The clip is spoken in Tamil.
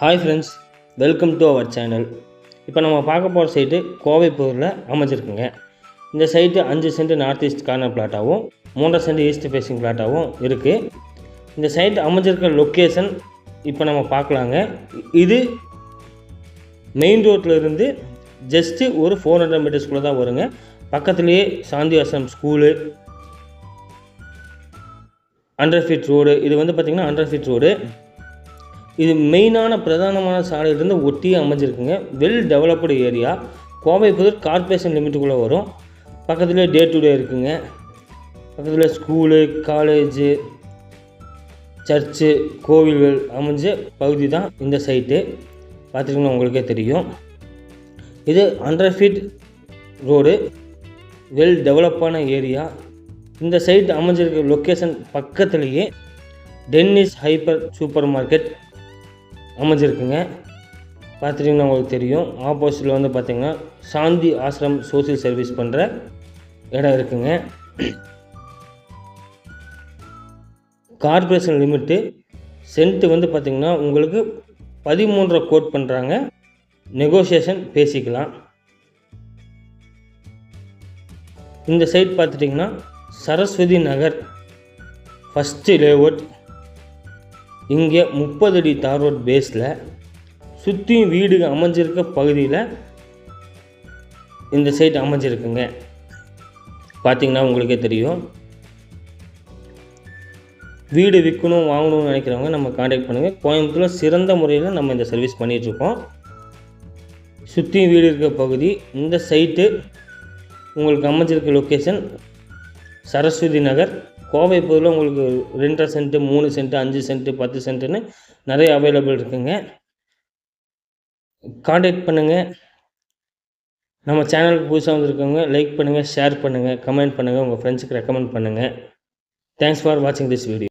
Hi friends welcome to our channel இப்போ நம்ம பார்க்க போகிற சைட்டு கோவைப்பூரில் அமைஞ்சிருக்குங்க. இந்த சைட்டு அஞ்சு சென்ட் நார்த் ஈஸ்ட் கார்னர் பிளாட்டாகவும் மூன்றரை சென்ட் ஈஸ்ட் ஃபேஸிங் பிளாட்டாகவும் இருக்குது இந்த சைட் அமைஞ்சிருக்கிற லொக்கேஷன் இப்போ நம்ம பார்க்கலாங்க. இது மெயின் ரோட்டில் இருந்து ஜஸ்ட்டு ஒரு ஃபோர் ஹண்ட்ரட் மீட்டர்ஸ்குள்ளே தான் வருங்க. பக்கத்துலேயே Shanti Ashram school hundred feet road இது வந்து பார்த்திங்கன்னா ஹண்ட்ரட் ஃபீட் ரோடு இது மெயினான பிரதானமான சாலையிலிருந்து ஒட்டியே அமைஞ்சிருக்குங்க. Well developed area Kovai Pudur corporation லிமிட்டுக்குள்ளே வரும். பக்கத்துலேயே டே டு டே இருக்குங்க. பக்கத்தில் ஸ்கூலு காலேஜு சர்ச்சு கோவில்கள் அமைஞ்ச பகுதி தான் இந்த சைட்டு பார்த்துட்டிங்கன்னா உங்களுக்கே தெரியும். இது ஹண்ட்ரட் ஃபீட் ரோடு வெல் டெவலப்பான ஏரியா இந்த சைட் அமைஞ்சிருக்க லொக்கேஷன் பக்கத்துலேயே டென்னிஸ் ஹைப்பர் சூப்பர் மார்க்கெட் அமைஞ்சிருக்குங்க. பார்த்துட்டிங்கன்னா உங்களுக்கு தெரியும். ஆப்போசிட்டில் வந்து பார்த்திங்கன்னா சாந்தி ஆசிரம் சோசியல் சர்வீஸ் பண்ணுற இடம் இருக்குங்க. கார்பரேஷன் லிமிட்டு சென்ட்டு வந்து பார்த்திங்கன்னா உங்களுக்கு பதிமூன்றரை கோட் பண்ணுறாங்க நெகோசியேஷன் பேசிக்கலாம். இந்த சைட் பார்த்துட்டிங்கன்னா சரஸ்வதி நகர் ஃபஸ்ட்டு லேஅவுட் இங்கே முப்பது அடி தார் ரோட் பேஸில் சுற்றியும் வீடு அமைஞ்சிருக்க பகுதியில் இந்த சைட் அமைஞ்சிருக்குங்க. பார்த்திங்கன்னா உங்களுக்கே தெரியும். வீடு விற்கணும் வாங்கணும்னு நினைக்கிறவங்க நம்ம காண்டாக்ட் பண்ணுங்கள் கோயம்புத்தூரில் சிறந்த முறையில் நம்ம இந்த சர்வீஸ் பண்ணிகிட்ருக்கோம் சுற்றியும் வீடு இருக்க பகுதி இந்த சைட்டு உங்களுக்கு அமைஞ்சிருக்க லொக்கேஷன் சரஸ்வதி நகர் கோவை பொருளில் உங்களுக்கு ரெண்டரை சென்ட்டு மூணு சென்ட்டு அஞ்சு சென்ட்டு பத்து சென்ட்டுன்னு நிறைய அவைலபிள் இருக்குங்க. காண்டாக்ட் பண்ணுங்கள் நம்ம சேனலுக்கு புதுசாக வந்திருக்கவங்க லைக் பண்ணுங்கள் ஷேர் பண்ணுங்கள் கமெண்ட் பண்ணுங்கள் உங்கள் ஃப்ரெண்ட்ஸுக்கு ரெக்கமெண்ட் பண்ணுங்கள் தேங்க்ஸ் ஃபார் வாட்சிங் திஸ் வீடியோ